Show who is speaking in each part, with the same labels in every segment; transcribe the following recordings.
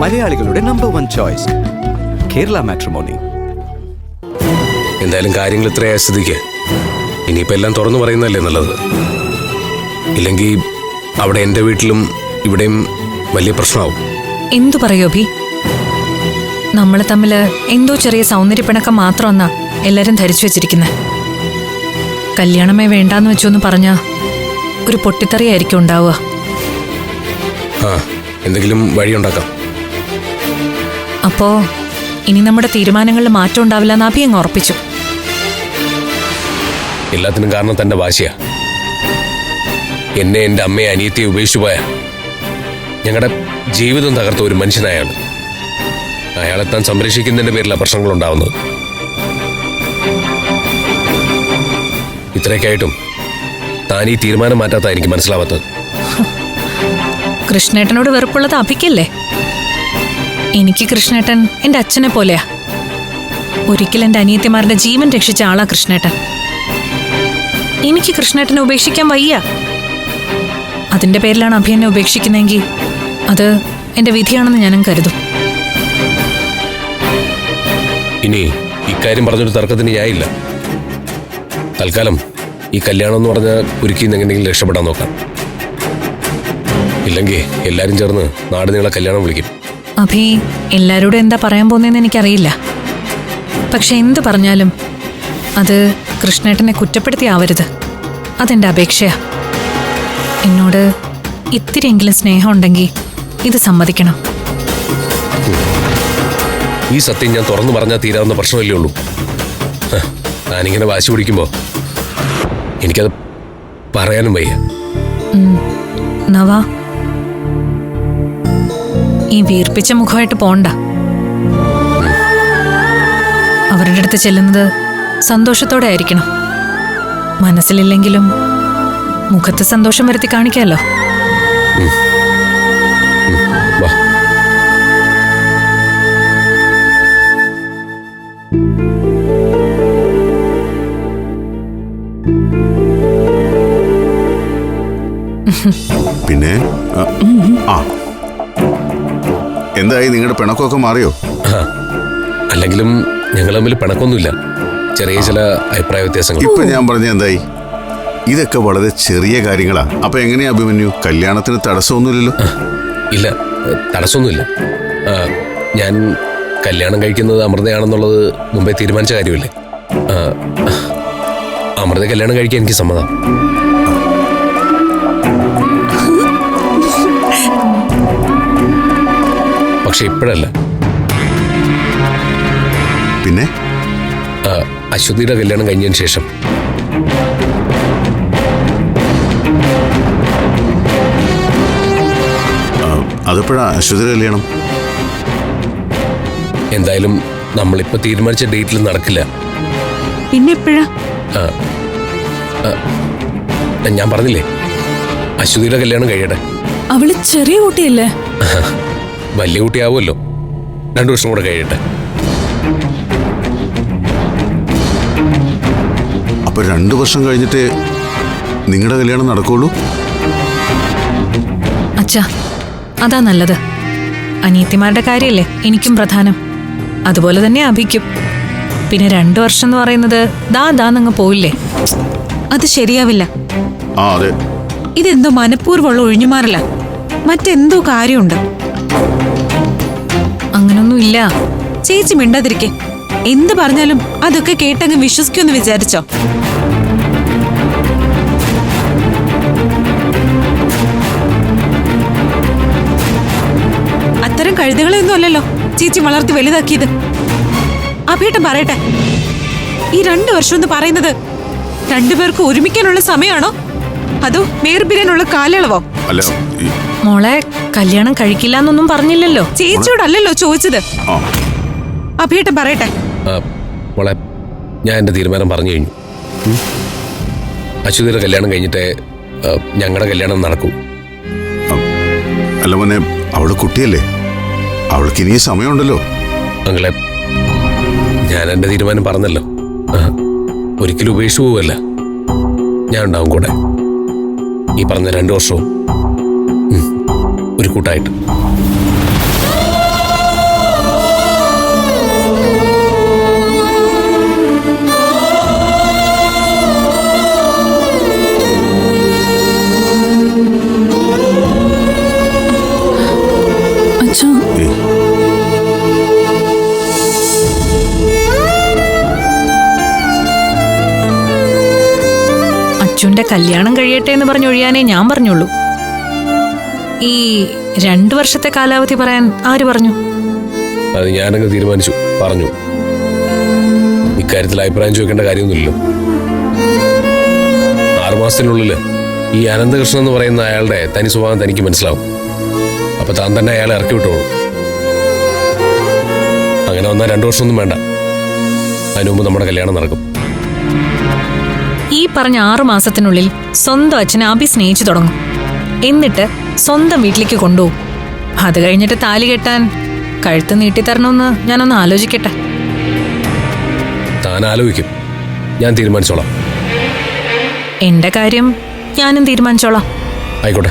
Speaker 1: മലയാളികളുടെ number one choice Kerala Matrimony
Speaker 2: എന്തായാലും കാര്യങ്ങൾ ഇത്രയായ സ്ഥിതിക്ക് ഇനിയിപ്പോൾ എല്ലാം തുറന്നു പറയുന്നതല്ലേ നല്ലത്? ഇല്ലെങ്കിൽ അവിടെ എന്റെ വീട്ടിലും ഇവിടെയും വലിയ പ്രശ്നമാവും.
Speaker 3: എന്തു പറയോ ഭീ നമ്മൾ തമ്മിൽ എന്തോ ചെറിയ സൗന്ദര്യപ്പിണക്കം മാത്രമെന്നാ എല്ലാരും ധരിച്ചു വെച്ചിരിക്കുന്നത് കല്യാണമേ വേണ്ടാന്ന് വെച്ചൊന്ന് പറഞ്ഞ ഒരു പൊട്ടിത്തെറിയായിരിക്കും ഉണ്ടാവുക.
Speaker 2: ആ എന്തെങ്കിലും വഴിയുണ്ടാക്കാം.
Speaker 3: അപ്പോ ഇനി നമ്മുടെ തീരുമാനങ്ങളിൽ മാറ്റം ഉണ്ടാവില്ല എന്ന് അഭി അങ്ങ് ഉറപ്പിച്ചു.
Speaker 2: എല്ലാത്തിനും കാരണം തന്റെ വാശിയാ. എന്നെ എന്റെ അമ്മയെ അനിയത്തെ ഉപേക്ഷിച്ചു പോയ ഞങ്ങളുടെ ജീവിതം തകർത്ത ഒരു മനുഷ്യനായാണ്. അയാളെ താൻ സംരക്ഷിക്കുന്നതിന്റെ പേരിലാണ് പ്രശ്നങ്ങൾ ഉണ്ടാവുന്നത്. ഇത്രയൊക്കെയായിട്ടും താൻ ഈ തീരുമാനം മാറ്റാത്ത എനിക്ക് മനസ്സിലാവാത്തത്.
Speaker 3: കൃഷ്ണേട്ടനോട് വെറുപ്പുള്ളത് അഭിക്കല്ലേ? എനിക്ക് കൃഷ്ണേട്ടൻ എന്റെ അച്ഛനെ പോലെയാ. ഒരിക്കൽ എന്റെ അനിയത്തിമാരുടെ ജീവൻ രക്ഷിച്ച ആളാ കൃഷ്ണേട്ടൻ. എനിക്ക് കൃഷ്ണേട്ടനെ ഉപേക്ഷിക്കാൻ വയ്യ. അതിന്റെ പേരിലാണ് അഭി എന്നെ ഉപേക്ഷിക്കുന്നതെങ്കിൽ അത് എന്റെ വിധിയാണെന്ന് ഞാനും കരുതും.
Speaker 2: ഇനി ഇക്കാര്യം പറഞ്ഞൊരു തർക്കത്തിന് ഞാനില്ല തൽക്കാലം ഈ കല്യാണം എന്ന് പറഞ്ഞ ഒരുക്കി എങ്ങനെയെങ്കിലും രക്ഷപ്പെടാൻ നോക്കാം. ഇല്ലെങ്കിൽ എല്ലാവരും ചേർന്ന് നാട് നീളെ കല്യാണം വിളിക്കും.
Speaker 3: അഭി എല്ലാരോട് എന്താ പറയാൻ പോകുന്നതെന്ന് എനിക്കറിയില്ല. പക്ഷെ എന്ത് പറഞ്ഞാലും അത് കൃഷ്ണേട്ടനെ കുറ്റപ്പെടുത്തി ആവരുത് അതെന്റെ അപേക്ഷയാ. എന്നോട് ഇത്തിരിയെങ്കിലും സ്നേഹം ഉണ്ടെങ്കിൽ ഇത് സമ്മതിക്കണം.
Speaker 2: ഈ സത്യം ഞാൻ തുറന്നു പറഞ്ഞാൽ തീരാവുന്ന പ്രശ്നമല്ലേ ഉള്ളൂ. ഹ, ഞാനിങ്ങനെ വാശി പിടിക്കുമ്പോൾ എനിക്കത് പറയാനും വയ്യ.
Speaker 3: നവ. ഈ വീർപ്പിച്ച മുഖമായിട്ട് പോണ്ട. അവരുടെ അടുത്ത് ചെല്ലുന്നത് സന്തോഷത്തോടെ ആയിരിക്കണം. മനസ്സിലില്ലെങ്കിലും മുഖത്ത് സന്തോഷം വരുത്തി കാണിക്കാമല്ലോ
Speaker 4: പിന്നെ ആ. എന്തായി നിങ്ങളുടെ പിണക്കമൊക്കെ മാറിയോ?
Speaker 2: അല്ലെങ്കിലും ഞങ്ങൾ തമ്മിൽ പിണക്കൊന്നുമില്ല ചെറിയ ചില അഭിപ്രായ വ്യത്യാസങ്ങൾ.
Speaker 4: ഇപ്പൊ ഞാൻ പറഞ്ഞ എന്തായി? ഇതൊക്കെ വളരെ ചെറിയ കാര്യങ്ങളാ. അപ്പൊ എങ്ങനെയാ അഭിമന്യു? കല്യാണത്തിന് തടസ്സമൊന്നുമില്ലല്ലോ?
Speaker 2: ഇല്ല തടസ്സമൊന്നുമില്ല. ഞാൻ കല്യാണം കഴിക്കുന്നത് അമൃതയാണെന്നുള്ളത് മുമ്പേ തീരുമാനിച്ച കാര്യമല്ലേ? അമൃത കല്യാണം കഴിക്കാൻ എനിക്ക് സമ്മതം. പക്ഷെ ഇപ്പോഴല്ല.
Speaker 4: പിന്നെ?
Speaker 2: അശ്വതിയുടെ കല്യാണം കഴിഞ്ഞതിന് ശേഷം.
Speaker 4: അതെപ്പോഴാ അശ്വതി കല്യാണം?
Speaker 2: എന്തായാലും നമ്മളിപ്പോ തീരുമാനിച്ച ഡേറ്റിൽ നടക്കില്ല.
Speaker 5: പിന്നെ എപ്പോഴാ
Speaker 2: ഞാൻ പറഞ്ഞില്ലേ? അശ്വതിയുടെ കല്യാണം കഴിയട്ടെ.
Speaker 5: അവൾ ചെറിയ കുട്ടിയല്ലേ?
Speaker 2: വലിയ കുട്ടിയാവുമല്ലോ. രണ്ടു വർഷം കൂടെ കഴിയട്ടെ.
Speaker 4: അപ്പൊ രണ്ടു വർഷം കഴിഞ്ഞിട്ട് നിങ്ങളുടെ കല്യാണം നടക്കുള്ളൂ?
Speaker 3: അച്ഛാ അതാ നല്ലത്. അനിയത്തിമാരുടെ കാര്യമല്ലേ എനിക്കും പ്രധാനം. അതുപോലെ തന്നെ അഭിക്കും. പിന്നെ രണ്ടു വർഷം എന്ന് പറയുന്നത് ദാ ദാ നിങ്ങൾ പോയില്ലേ.
Speaker 5: അത് ശരിയാവില്ല.
Speaker 4: ആ അതെ.
Speaker 5: ഇതെന്തോ മനഃപൂർവമുള്ള ഒഴിഞ്ഞുമാറില്ല മറ്റെന്തോ കാര്യമുണ്ട്.
Speaker 3: ഇല്ല.
Speaker 5: ചേച്ചി മിണ്ടാതിരിക്കെ. എന്ത് പറഞ്ഞാലും അതൊക്കെ കേട്ടങ്ങ് വിശ്വസിക്കുമെന്ന് വിചാരിച്ചോ? അത്തരം കഴുതുകളെയൊന്നും അല്ലല്ലോ ചേച്ചി വളർത്തി വലുതാക്കിയത്. അഭേട്ടൻ പറയട്ടെ. ഈ രണ്ടു വർഷം എന്ന് പറയുന്നത് രണ്ടുപേർക്കും ഒരുമിക്കാനുള്ള സമയമാണോ? അതോ വേർപിരിയാനുള്ള കാലയളവോ?
Speaker 3: മോളെ കല്യാണം കഴിക്കില്ല എന്നൊന്നും പറഞ്ഞില്ലല്ലോ.
Speaker 5: ചേച്ചിയോടല്ലല്ലോ ചോദിച്ചത്? അഭിയട്ടെ പറയട്ടെ.
Speaker 2: മോളെ ഞാൻ എന്റെ തീരുമാനം പറഞ്ഞു കഴിഞ്ഞു. അശ്വതിയുടെ കല്യാണം കഴിഞ്ഞിട്ട് ഞങ്ങളുടെ കല്യാണം നടക്കൂ.
Speaker 4: അല്ല മോനെ അവൾ കുട്ടിയല്ലേ? അവൾക്ക് ഇനിയും സമയമുണ്ടല്ലോ.
Speaker 2: അങ്ങളെ ഞാൻ എന്റെ തീരുമാനം പറഞ്ഞല്ലോ. ഒരിക്കലും ഉപേക്ഷിച്ചു പോവല്ല ഞാൻ ഉണ്ടാവും കൂടെ. ഈ പറഞ്ഞ രണ്ടു വർഷവും ഒരു കൂട്ടായിട്ട്.
Speaker 3: അച്ഛന്റെ കല്യാണം കഴിയട്ടെ എന്ന് പറഞ്ഞൊഴിയാനേ ഞാൻ പറഞ്ഞുള്ളൂ. ഈ രണ്ടു വർഷത്തെ കാലാവധി പറയാൻ ആര് പറഞ്ഞു?
Speaker 2: അത് ഞാനങ്ങ് തീരുമാനിച്ചു. പറഞ്ഞു. ഇക്കാര്യത്തിൽ അഭിപ്രായം ചോദിക്കേണ്ട കാര്യമൊന്നുമില്ലല്ലോ. ആറുമാസത്തിനുള്ളിൽ ഈ അനന്തകൃഷ്ണൻ എന്ന് പറയുന്ന അയാളുടെ തനി സ്വഭാവം തനിക്ക് മനസ്സിലാവും. അപ്പൊ താൻ തന്നെ അയാളെ ഇറക്കി വിട്ടോളൂ. അങ്ങനെ വന്നാൽ രണ്ടു വർഷമൊന്നും വേണ്ട. അതിനു മുമ്പ് നമ്മുടെ കല്യാണം നടക്കും.
Speaker 3: ഈ പറഞ്ഞ ആറുമാസത്തിനുള്ളിൽ സ്വന്തം അച്ഛനെ അഭി സ്നേഹിച്ചു തുടങ്ങും. എന്നിട്ട് സ്വന്തം വീട്ടിലേക്ക് കൊണ്ടുപോകും അത് കഴിഞ്ഞിട്ട് താലി കെട്ടാൻ കഴുത്ത് നീട്ടിത്തരണമെന്ന് ഞാനൊന്ന് ആലോചിക്കട്ടെ.
Speaker 2: താൻ ആലോചിക്കും. ഞാൻ തീരുമാനിച്ചോളാം.
Speaker 3: എന്റെ കാര്യം ഞാനും തീരുമാനിച്ചോളാം.
Speaker 2: ആയിക്കോട്ടെ.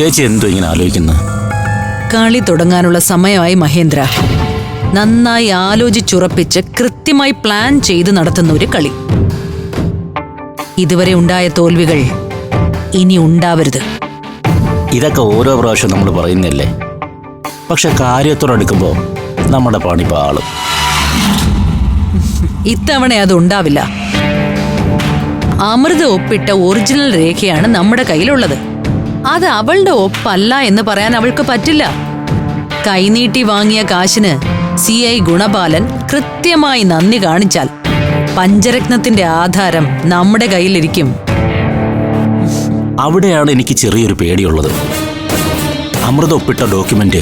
Speaker 6: ചേച്ചി എന്തോ ഇങ്ങനെ ആലോചിക്കുന്നത്
Speaker 7: കളി തുടങ്ങാനുള്ള സമയമായി മഹേന്ദ്ര. നന്നായി ആലോചിച്ചുറപ്പിച്ച് കൃത്യമായി പ്ലാൻ ചെയ്ത് നടത്തുന്ന ഒരു കളി. ഇതുവരെ ഉണ്ടായ തോൽവികൾ ഇനി ഉണ്ടാവരുത്.
Speaker 6: ഇതൊക്കെ ഓരോ പ്രാവശ്യം നമ്മൾ പറയുന്നല്ലേ പക്ഷെ കാര്യത്തോടടുക്കുമ്പോൾ നമ്മുടെ പണി പാളും.
Speaker 7: ഇത്തവണ അത് ഉണ്ടാവില്ല. അമൃത ഒപ്പിട്ട ഒറിജിനൽ രേഖയാണ് നമ്മുടെ കയ്യിലുള്ളത്. അത് അവളുടെ ഒപ്പല്ല എന്ന് പറയാൻ അവൾക്ക് പറ്റില്ല. കൈനീട്ടി വാങ്ങിയ കാശിന് സി ഐ ഗുണപാലൻ കൃത്യമായി നന്ദി കാണിച്ചാൽ പഞ്ചരത്നത്തിന്റെ ആധാരം നമ്മുടെ കയ്യിലിരിക്കും.
Speaker 6: അവിടെയാണ് എനിക്ക് ചെറിയൊരു പേടിയുള്ളത്. അമൃത ഒപ്പിട്ട ഡോക്യുമെന്റ്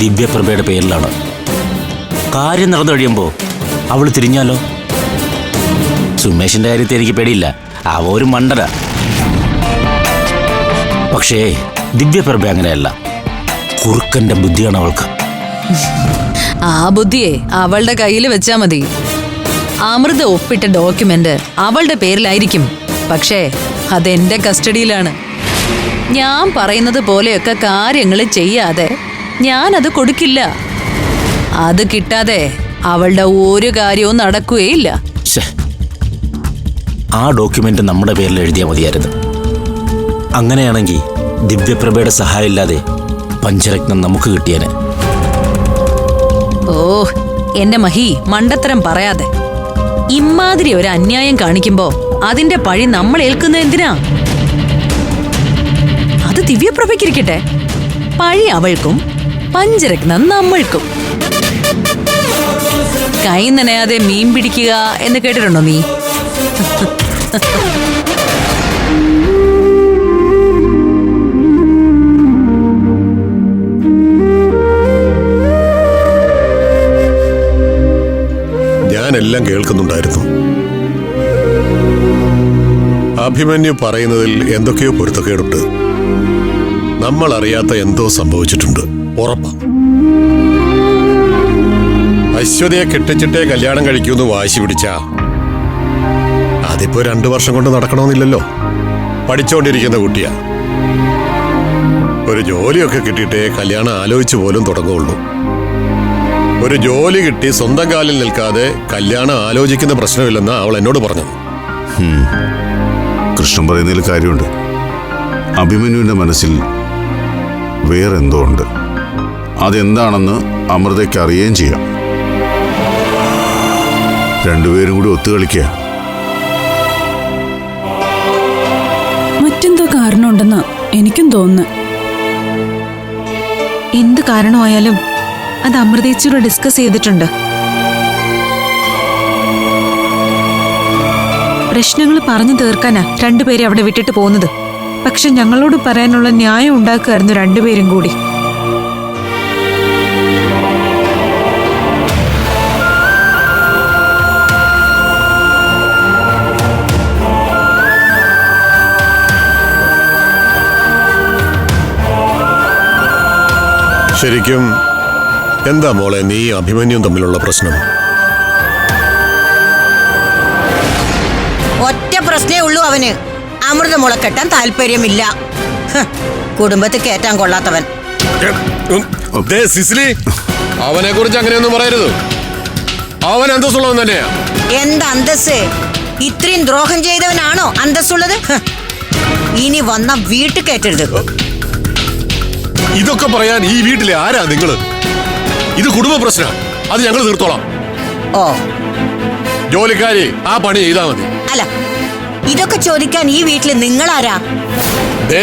Speaker 6: ദിവ്യപ്രഭയുടെ പേരിലാണ്. കാര്യം നടന്നു കഴിയുമ്പോൾ അവൾ തിരിഞ്ഞാലോ? സുമേഷിന്റെ കാര്യത്തിൽ എനിക്ക് പേടിയില്ല. അവ ഒരു മണ്ടര പക്ഷേ ദിവ്യപ്രഭ അങ്ങനെയല്ല. കുറുക്കന്റെ ബുദ്ധിയാണ് അവൾക്ക്.
Speaker 7: ആ ബുദ്ധിയെ അവളുടെ കയ്യിൽ വെച്ചാ മതി. അമൃത ഒപ്പിട്ട ഡോക്യുമെന്റ് അവളുടെ പേരിലായിരിക്കും. പക്ഷേ അതെന്റെ കസ്റ്റഡിയിലാണ്. ഞാൻ പറയുന്നത് പോലെയൊക്കെ കാര്യങ്ങൾ ചെയ്യാതെ ഞാൻ അത് കൊടുക്കില്ല. അത് കിട്ടാതെ അവളുടെ ഒരു കാര്യവും നടക്കുകയില്ല.
Speaker 6: ആ ഡോക്യുമെന്റ് നമ്മുടെ പേരിൽ എഴുതിയാൽ മതിയായിരുന്നു. അങ്ങനെയാണെങ്കിൽ ദിവ്യപ്രഭയുടെ സഹായം ഇല്ലാതെ പഞ്ചരത്നം നമുക്ക് കിട്ടിയേനെ.
Speaker 7: ഓ എന്റെ മഹി മണ്ടത്തരം പറയാതെ. ഇമാതിരി ഒരു അന്യായം കാണിക്കുമ്പോ അതിന്റെ പഴി നമ്മൾ ഏൽക്കുന്ന എന്തിനാ? അത് ദിവ്യപ്രഭയ്ക്കിരിക്കട്ടെ. പഴി അവൾക്കും പഞ്ചരത്നം നമ്മൾക്കും. കൈ നനയാതെ മീൻ പിടിക്കുക എന്ന് കേട്ടിട്ടുണ്ടോ നീ?
Speaker 8: ഞാനെല്ലാം കേൾക്കുന്നുണ്ടായിരുന്നു. അഭിമന്യു പറയുന്നതിൽ എന്തൊക്കെയോ പൊരുത്തക്കേടുണ്ട്. നമ്മൾ അറിയാത്ത എന്തോ സംഭവിച്ചിട്ടുണ്ട്. ഉറപ്പാ. അശ്വതിയെ കെട്ടിച്ചിട്ടേ കല്യാണം കഴിക്കൂന്ന് വാശി പിടിച്ച അതിപ്പോ രണ്ടു വർഷം കൊണ്ട് നടക്കണമെന്നില്ലല്ലോ. പഠിച്ചുകൊണ്ടിരിക്കുന്ന കുട്ടിയാ. ഒരു ജോലിയൊക്കെ കിട്ടിയിട്ടേ കല്യാണം ആലോചിച്ചു പോലും തുടങ്ങുള്ളൂ. ഒരു ജോലി കിട്ടി സ്വന്തം കാലിൽ നിൽക്കാതെ കല്യാണം ആലോചിക്കുന്ന പ്രശ്നമില്ലെന്ന് അവൾ എന്നോട് പറഞ്ഞത്.
Speaker 4: കൃഷ്ണൻ പറയുന്നതിൽ കാര്യമുണ്ട്. അഭിമന്യുവിന്റെ മനസ്സിൽ വേറെന്തോ ഉണ്ട്. അതെന്താണെന്ന് അമൃതയ്ക്ക് അറിയുകയും ചെയ്യാം. രണ്ടുപേരും കൂടി ഒത്തുകളിക്കുക
Speaker 9: മറ്റെന്തോ കാരണമുണ്ടെന്ന് എനിക്കും തോന്നുന്നു.
Speaker 5: എന്ത് കാരണമായാലും അത് അമൃതേച്ചൂർ ഡിസ്കസ് ചെയ്തിട്ടുണ്ട്. പ്രശ്നങ്ങൾ പറഞ്ഞു തീർക്കാനാ രണ്ടുപേരെ അവിടെ വിട്ടിട്ട് പോകുന്നത്. പക്ഷെ ഞങ്ങളോട് പറയാനുള്ള ന്യായം ഉണ്ടാക്കുമായിരുന്നു രണ്ടുപേരും കൂടി.
Speaker 8: ശരിക്കും എന്താ മോളെ നീ അഭിമന്യും തമ്മിലുള്ള പ്രശ്നം?
Speaker 10: ഒറ്റ പ്രശ്നേ ഉള്ളൂ അവന്. അമൃതമുള കെട്ടാൻ താല്പര്യമില്ല. കുടുംബത്തിൽ കേറ്റാൻ കൊള്ളാത്തവൻ.
Speaker 8: സിസിലി. അവനെ കുറിച്ച് അങ്ങനെയൊന്നും പറയരുത്. അവൻ അന്തസ്സുള്ളവൻ തന്നെയാ.
Speaker 10: എന്ത് അന്തസ് ഇത്രയും ദ്രോഹം ചെയ്തവനാണോ അന്തസ്സുള്ളത്? ഇനി വന്ന വീട്ടിൽ കയറ്റരുത്.
Speaker 8: ഇതൊക്കെ പറയാൻ ഈ വീട്ടിലെ ആരാ നിങ്ങൾ? ഇത് കുടുംബ പ്രശ്നമാണ് അത് ഞങ്ങൾ തീർത്തോളാം.
Speaker 10: ഓ.
Speaker 8: ജോലിക്കാരി ആ പണി ചെയ്താൽ മതി.
Speaker 10: അല്ല ഇതൊക്കെ ചോദിക്കാൻ ഈ വീട്ടിൽ നിങ്ങളാരാ?
Speaker 8: ദേ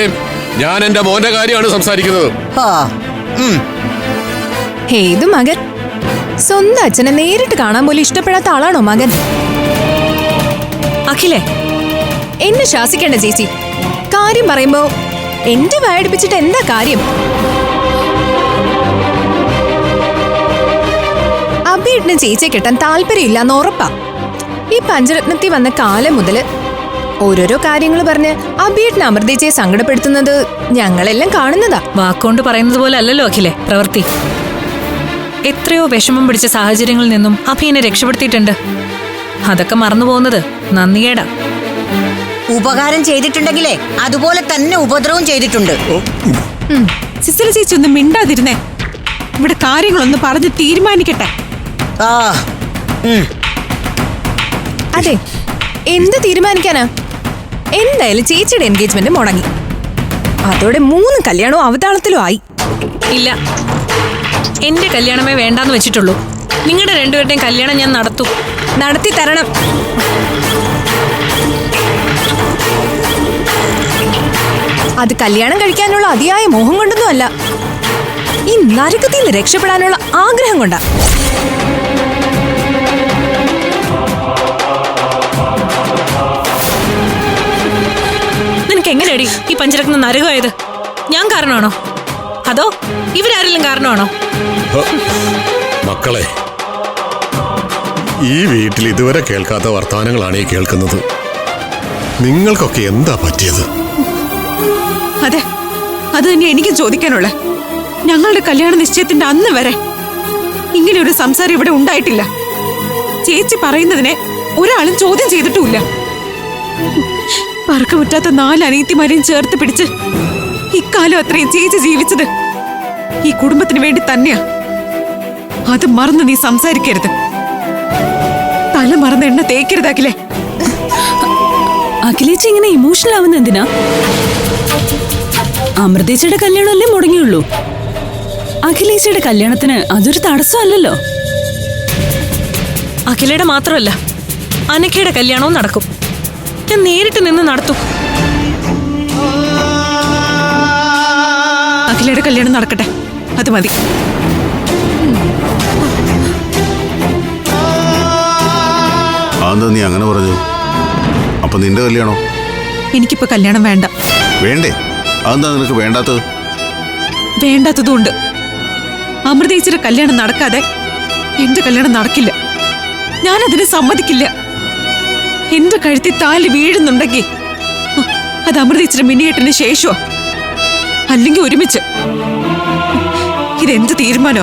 Speaker 8: ഞാൻ എന്റെ മോന്റെ കാര്യമാണ് സംസാരിക്കുന്നത്.
Speaker 11: ഏത് മകൻ. സ്വന്തം അച്ഛനെ നേരിട്ട് കാണാൻ പോലും ഇഷ്ടപ്പെടാത്ത ആളാണോ മകൻ?
Speaker 3: അഖിലേ
Speaker 11: എന്നെ ശാസിക്കണ്ട ചേച്ചി. കാര്യം പറയുമ്പോ എന്റെ വായടിപ്പിച്ചിട്ട് എന്താ കാര്യം? അഭിയേട്ടന് ചേച്ചിയെ കിട്ടാൻ താല്പര്യമില്ലാന്ന് ഉറപ്പാ. ഈ പഞ്ചരത്നത്തിൽ വന്ന കാലം മുതൽ ഓരോരോ കാര്യങ്ങൾ പറഞ്ഞ് അബിയട്ടിന് അമൃതേച്ചയെ സങ്കടപ്പെടുത്തുന്നത് ഞങ്ങളെല്ലാം കാണുന്നതാ.
Speaker 3: വാക്കുകൊണ്ട് പറയുന്നത് പോലെ അല്ലല്ലോ അഖിലെ പ്രവൃത്തി എത്രയോ വിഷമം പിടിച്ച സാഹചര്യങ്ങളിൽ നിന്നും അഭിയനെ രക്ഷപ്പെടുത്തിയിട്ടുണ്ട്. അതൊക്കെ മറന്നുപോകുന്നത് നന്ദികേടാ
Speaker 10: ഉപകാരം ചെയ്തിട്ടുണ്ടെങ്കിലേ അതുപോലെ തന്നെ ഉപദ്രവം ചെയ്തിട്ടുണ്ട്.
Speaker 5: സിസ്റ്റർ ചേച്ചി ഒന്ന് മിണ്ടാതിരുന്നേ. ഇവിടെ കാര്യങ്ങളൊന്ന് പറഞ്ഞ് തീരുമാനിക്കട്ടെ.
Speaker 11: അതെ എന്ത് തീരുമാനിക്കാനാ? എന്തായാലും ചേച്ചിയുടെ എൻഗേജ്മെന്റ് മുടങ്ങി അതോടെ മൂന്ന് കല്യാണവും അവതാളത്തിലും ആയി.
Speaker 3: ഇല്ല. എന്റെ കല്യാണമേ വേണ്ടാന്ന് വെച്ചിട്ടുള്ളൂ. നിങ്ങളുടെ രണ്ടുപേരുടെയും കല്യാണം ഞാൻ നടത്തും.
Speaker 11: നടത്തി തരണം. അത് കല്യാണം കഴിക്കാനുള്ള അതിയായ മോഹം കൊണ്ടൊന്നുമല്ല. ഈ നരകത്തിൽ നിന്ന് രക്ഷപ്പെടാനുള്ള ആഗ്രഹം കൊണ്ടാ.
Speaker 3: നിനക്ക് എങ്ങനെയടി ഈ പഞ്ചരത്നം നരകമായത്? ഞാൻ കാരണമാണോ? അതോ ഇവരാരെങ്കിലും കാരണമാണോ?
Speaker 8: മക്കളെ ഈ വീട്ടിൽ ഇതുവരെ കേൾക്കാത്ത വർത്തമാനങ്ങളാണ് ഈ കേൾക്കുന്നത്. നിങ്ങൾക്കൊക്കെ എന്താ പറ്റിയത്?
Speaker 5: അതെ അത് തന്നെ എനിക്കും ചോദിക്കാനുള്ള ഞങ്ങളുടെ കല്യാണ നിശ്ചയത്തിന്റെ അന്ന് വരെ ഇങ്ങനെ ഒരു സംസാരം ഇവിടെ ഉണ്ടായിട്ടില്ല. ചേച്ചി പറയുന്നതിനെ ഒരാളും ചോദ്യം ചെയ്തിട്ടുമില്ല. പറക്കമുറ്റാത്ത നാല് അനീത്തിമാരെയും ചേർത്ത് പിടിച്ച് ഇക്കാലം അത്രയും ചേച്ചി ജീവിച്ചത് ഈ കുടുംബത്തിന് വേണ്ടി തന്നെയാ. അത് മറന്ന് നീ സംസാരിക്കരുത്. തല മറന്ന് എണ്ണ തേക്കരുത് അഖിലേ.
Speaker 9: അഖിലേച്ചി ഇങ്ങനെ ഇമോഷണൽ ആവുന്ന എന്തിനാ? അമൃതേച്ചിയുടെ കല്യാണമല്ലേ മുടങ്ങിയുള്ളൂ? അഖിലേച്ചിയുടെ കല്യാണത്തിന് അതൊരു തടസ്സമല്ലല്ലോ
Speaker 3: അഖിലയുടെ മാത്രമല്ല അനക്കയുടെ കല്യാണവും നടക്കും. ഞാൻ നേരിട്ട് നിന്ന് നടത്തും.
Speaker 5: അഖിലയുടെ കല്യാണം നടക്കട്ടെ. അത് മതി.
Speaker 4: അതെന്താ നീ അങ്ങനെ പറഞ്ഞു അപ്പൊ നിന്റെ കല്യാണോ?
Speaker 5: എനിക്കിപ്പോ കല്യാണം വേണ്ട.
Speaker 4: വേണ്ടേ? അതെന്താ നിനക്ക് വേണ്ടാത്തത്?
Speaker 5: വേണ്ടാത്തതുകൊണ്ട് അമൃതേച്ചിയുടെ കല്യാണം നടക്കാതെ എന്റെ കല്യാണം നടക്കില്ല. ഞാൻ അതിനെ സമ്മതിക്കില്ല. എന്റെ കഴുത്തി താലി വീഴുന്നുണ്ടെങ്കിൽ. അത് അമൃതേച്ചിയുടെ മിനിയേട്ടന് ശേഷമോ അല്ലെങ്കിൽ ഒരുമിച്ച്? ഇതെന്ത് തീരുമാനോ?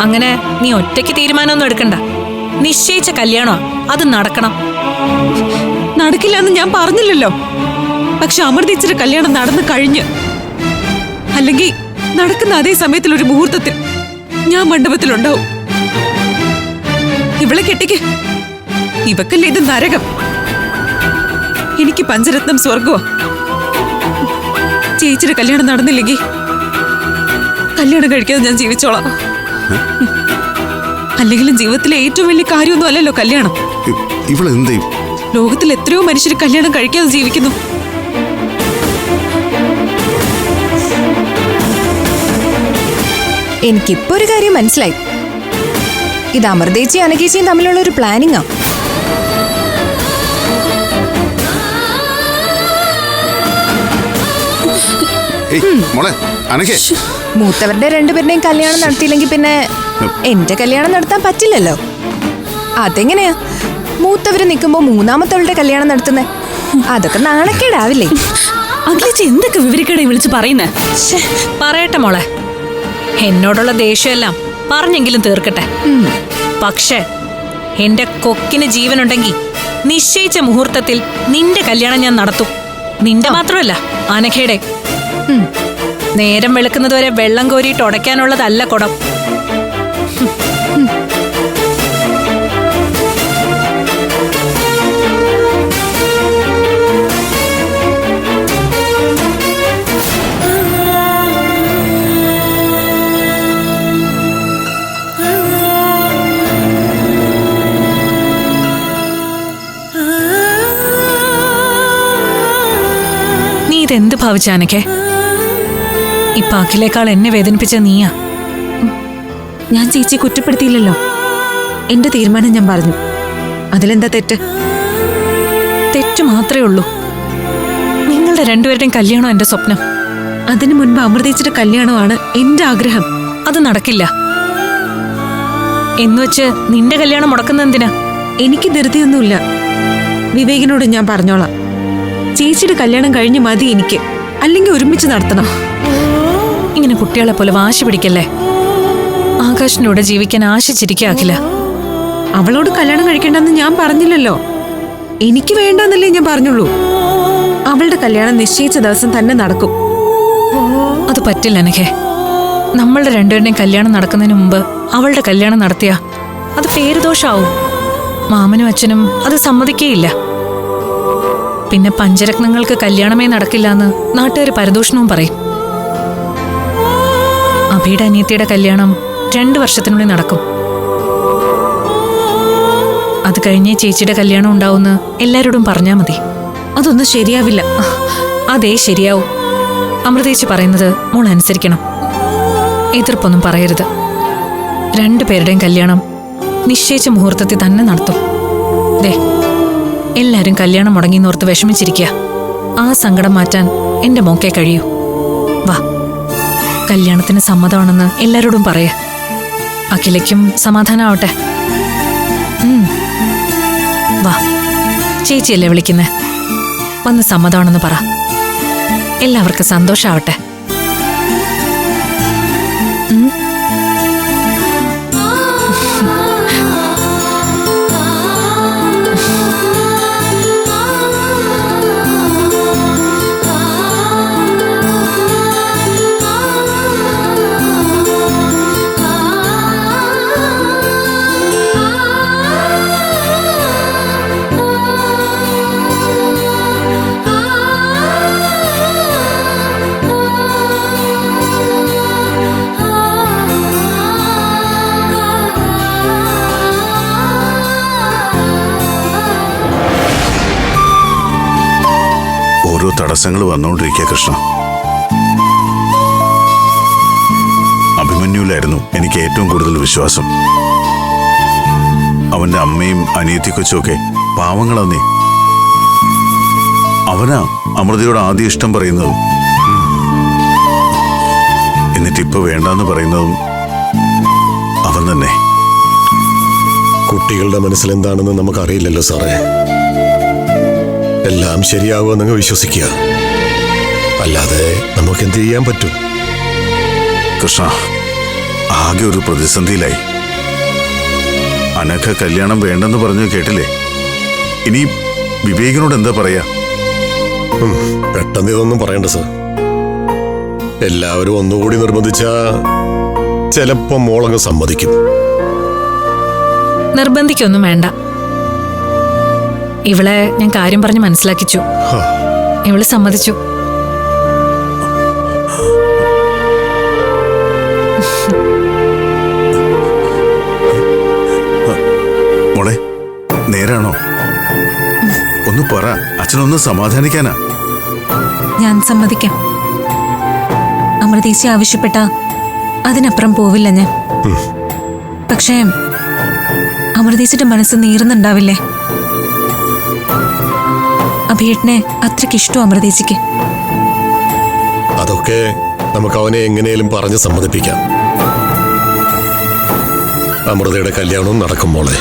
Speaker 3: അങ്ങനെ നീ ഒറ്റയ്ക്ക് തീരുമാനമൊന്നും എടുക്കണ്ട. നിശ്ചയിച്ച കല്യാണോ? അത് നടക്കണം.
Speaker 5: നടക്കില്ല എന്ന് ഞാൻ പറഞ്ഞില്ലല്ലോ. പക്ഷെ അമൃതേച്ചിയുടെ കല്യാണം നടന്നു കഴിഞ്ഞ്. അല്ലെങ്കിൽ നടക്കുന്ന അതേ സമയത്തിൽ ഒരു മുഹൂർത്തത്തിൽ ഞാൻ മണ്ഡപത്തിലുണ്ടാവും. ഇവളെ കെട്ടിക്ക്. ഇവക്കല്ലേ ഇത് നരകം? എനിക്ക് പഞ്ചരത്നം സ്വർഗോ ചേച്ചിയുടെ കല്യാണം നടന്നില്ലെങ്കിൽ കല്യാണം കഴിക്കാതെ ഞാൻ ജീവിച്ചോളാം. അല്ലെങ്കിലും ജീവിതത്തിലെ ഏറ്റവും വലിയ കാര്യമൊന്നും അല്ലല്ലോ കല്യാണം.
Speaker 4: ഇവളെന്താ
Speaker 5: ലോകത്തിൽ എത്രയോ മനുഷ്യർ കല്യാണം കഴിക്കാതെ ജീവിക്കുന്നു.
Speaker 11: എനിക്കിപ്പോ ഒരു കാര്യം മനസ്സിലായി. ഇത് അമൃതേച്ചി അനകേച്ചിയും തമ്മിലുള്ള ഒരു പ്ലാനിങ്ങാ
Speaker 4: മോളെ അനക്കേ?
Speaker 11: മൂത്തവരുടെ രണ്ടുപേരുടെയും കല്യാണം നടത്തിയില്ലെങ്കിൽ പിന്നെ എന്റെ കല്യാണം നടത്താൻ പറ്റില്ലല്ലോ. അതെങ്ങനെയാ? മൂത്തവര് നിൽക്കുമ്പോ മൂന്നാമത്തവളുടെ കല്യാണം നടത്തുന്നേ? അതൊക്കെ നാണക്കേടാവില്ലേ?
Speaker 9: അഖിലേച്ചി എന്തൊക്കെ വിവരക്കേടെ വിളിച്ച് പറയുന്നേ?
Speaker 3: പറയട്ടെ മോളെ. എന്നോടുള്ള ദേഷ്യമെല്ലാം പറഞ്ഞെങ്കിലും തീർക്കട്ടെ. പക്ഷേ എന്റെ കൊക്കിന് ജീവനുണ്ടെങ്കിൽ നിശ്ചയിച്ച മുഹൂർത്തത്തിൽ നിന്റെ കല്യാണം ഞാൻ നടത്തും. നിന്റെ മാത്രമല്ല അനഘയുടെ. നേരം വെളുക്കുന്നതുവരെ വെള്ളം കോരിയിട്ട് ഉടയ്ക്കാനുള്ളതല്ല കുടം. നീ ഇതെന്ത് ഭാവിച്ച അനക്കെ? ഇപ്പൊ അഖിലേക്കാൾ എന്നെ വേദനിപ്പിച്ച നീയാ.
Speaker 5: ഞാൻ ചേച്ചിയെ കുറ്റപ്പെടുത്തിയില്ലല്ലോ. എന്റെ തീരുമാനം ഞാൻ പറഞ്ഞു. അതിലെന്താ തെറ്റ്?
Speaker 3: തെറ്റു മാത്രമേ ഉള്ളൂ. നിങ്ങളുടെ രണ്ടുപേരുടെയും കല്യാണം എന്റെ സ്വപ്നം.
Speaker 5: അതിനു മുൻപ് അമൃതേച്ചിയുടെ കല്യാണമാണ് എന്റെ ആഗ്രഹം.
Speaker 3: അത് നടക്കില്ല. എന്നുവെച്ച് നിന്റെ കല്യാണം മുടക്കുന്ന എന്തിനാ
Speaker 5: എനിക്ക് ധൃതിയൊന്നുമില്ല. വിവേകിനോട് ഞാൻ പറഞ്ഞോളാം. ചേച്ചിയുടെ കല്യാണം കഴിഞ്ഞ് മതി എനിക്ക്. അല്ലെങ്കിൽ ഒരുമിച്ച് നടത്തണം.
Speaker 3: ഇങ്ങനെ കുട്ടികളെ പോലെ വാശി പിടിക്കല്ലേ? ആകാശിനൂടെ ജീവിക്കാൻ ആശിച്ചിരിക്കാക്കില്ല
Speaker 5: അവളോട് കല്യാണം കഴിക്കണ്ടെന്ന് ഞാൻ പറഞ്ഞില്ലല്ലോ. എനിക്ക് വേണ്ടെന്നല്ലേ ഞാൻ പറഞ്ഞുള്ളൂ. അവളുടെ കല്യാണം നിശ്ചയിച്ച ദിവസം തന്നെ നടക്കും.
Speaker 3: അത് പറ്റില്ല എനിക്ക് നമ്മളുടെ രണ്ടുപേരുടെയും കല്യാണം നടക്കുന്നതിന് മുമ്പ് അവളുടെ കല്യാണം നടത്തിയ അത് പേരുദോഷാവും. മാമനും അച്ഛനും അത് സമ്മതിക്കേയില്ല. പിന്നെ പഞ്ചരത്നങ്ങൾക്ക് കല്യാണമേ നടക്കില്ല എന്ന് നാട്ടുകാർ പരദൂഷണവും പറയും. അഭിയുടെ അനിയത്തിയുടെ കല്യാണം രണ്ടു വർഷത്തിനുള്ളിൽ നടക്കും. അത് കഴിഞ്ഞ് ചേച്ചിയുടെ കല്യാണം ഉണ്ടാവുമെന്ന് എല്ലാരോടും പറഞ്ഞാ മതി.
Speaker 5: അതൊന്നും ശരിയാവില്ല.
Speaker 3: അതേ ശരിയാവും. അമൃതേച്ചി പറയുന്നത് മോൾ അനുസരിക്കണം. എതിർപ്പൊന്നും പറയരുത്. രണ്ടുപേരുടെയും കല്യാണം നിശ്ചയിച്ച മുഹൂർത്തത്തിൽ തന്നെ നടത്തും. ദേ എല്ലാരും കല്യാണം മുടങ്ങി നോർത്ത് വിഷമിച്ചിരിക്കുക. ആ സങ്കടം മാറ്റാൻ എന്റെ മോക്കെ കഴിയൂ. വാ. കല്യാണത്തിന് സമ്മതമാണെന്ന് എല്ലാരോടും പറയ. അഖിലയ്ക്കും സമാധാനമാവട്ടെ. വാ. ചേച്ചിയല്ലേ വിളിക്കുന്നേ? വന്ന് സമ്മതമാണെന്ന് പറ. എല്ലാവർക്കും സന്തോഷാവട്ടെ.
Speaker 4: തടസ്സങ്ങൾ വന്നുകൊണ്ടിരിക്കുക കൃഷ്ണ. അഭിമന്യുവിലായിരുന്നു എനിക്ക് ഏറ്റവും കൂടുതൽ വിശ്വാസം. അവന്റെ അമ്മയും അനിയത്തിക്കൊച്ചുമൊക്കെ പാവങ്ങളന്നേ. അവനാ അമൃതയോട് ആദ്യ ഇഷ്ടം പറയുന്നതും. എന്നിട്ട് ഇപ്പൊ വേണ്ടെന്ന് പറയുന്നതും അവൻ തന്നെ.
Speaker 8: കുട്ടികളുടെ മനസ്സിൽ എന്താണെന്ന് നമുക്കറിയില്ലല്ലോ സാറേ. എല്ലാം ശരിയാവുമെന്നങ്ങ് വിശ്വസിക്കുക. അല്ലാതെ നമുക്ക് എന്ത് ചെയ്യാൻ പറ്റും?
Speaker 4: കൃഷ്ണ ആകെ ഒരു പ്രതിസന്ധിയിലായി. അനഘ കല്യാണം വേണ്ടെന്ന് പറഞ്ഞു കേട്ടില്ലേ? ഇനി വിവേകിനോട് എന്താ പറയാ?
Speaker 8: പെട്ടെന്ന് ഇതൊന്നും പറയണ്ട സാർ. എല്ലാവരും ഒന്നുകൂടി നിർബന്ധിച്ച ചിലപ്പോ മോളങ്ങ് സമ്മതിക്കും.
Speaker 3: നിർബന്ധിക്കൊന്നും വേണ്ട. ഇവളെ ഞാൻ കാര്യം പറഞ്ഞ് മനസ്സിലാക്കിച്ചു. ഇവൾ സമ്മതിച്ചു.
Speaker 4: മോളെ നേരാണോ? ഒന്ന് പറ. അച്ഛനൊന്ന് സമാധാനിക്കാനാ.
Speaker 5: ഞാൻ സമ്മതിക്കാം. അമൃതേശി ആവശ്യപ്പെട്ട അതിനപ്പുറം പോവില്ല ഞാൻ. പക്ഷേ അമൃതേശിന്റെ മനസ്സ് നീറുന്നുണ്ടാവില്ലേ? അഭിയേട്ടനെ അത്രയ്ക്ക് ഇഷ്ടം അമൃതേശിക്ക്
Speaker 8: അതൊക്കെ നമുക്ക് അവനെ എങ്ങനെയും പറഞ്ഞ് സമ്മതിപ്പിക്കാം. അമൃതയുടെ കല്യാണവും നടക്കും മോളെ.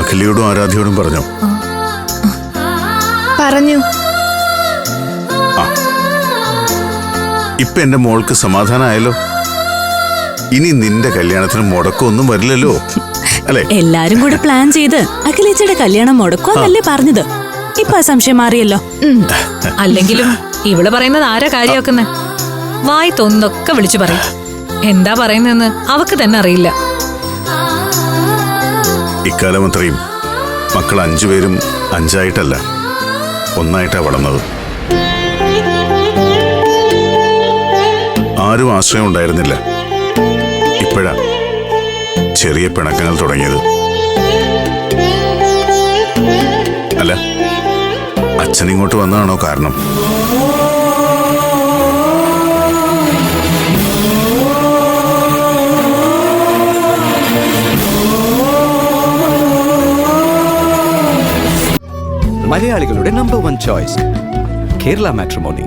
Speaker 4: അഖിലയോടും ആരാധ്യയോടും പറഞ്ഞു?
Speaker 11: പറഞ്ഞു.
Speaker 4: ഇപ്പൊ എന്റെ മോൾക്ക് സമാധാനമായല്ലോ ഇനി നിന്റെ കല്യാണത്തിന് മുടക്കമൊന്നും വരില്ലല്ലോ? അല്ലെ?
Speaker 9: എല്ലാരും കൂടെ പ്ലാൻ ചെയ്ത് അഖിലേച്ചിയുടെ കല്യാണം മുടക്കുമെന്നല്ലേ പറഞ്ഞത്. ഇപ്പൊ സംശയം മാറിയല്ലോ.
Speaker 3: അല്ലെങ്കിലും ഇവൾ പറയുന്നത് ആരാ കാര്യമാക്കുന്ന? വായി തൊന്നൊക്കെ വിളിച്ചു പറയും. എന്താ പറയുന്നതെന്ന് അവക്ക് തന്നെ അറിയില്ല.
Speaker 4: ഇക്കാലം അത്രയും മക്കൾ അഞ്ചുപേരും അഞ്ചായിട്ടല്ല ഒന്നായിട്ടാ വളർന്നത്. ആരും ആശ്രയം ഉണ്ടായിരുന്നില്ല. ഇപ്പോഴാ. ചെറിയ പിണക്കങ്ങൾ തുടങ്ങിയത്. അല്ല അച്ഛൻ ഇങ്ങോട്ട് വന്നതാണോ കാരണം?
Speaker 1: മലയാളികളുടെ number one choice Kerala matrimony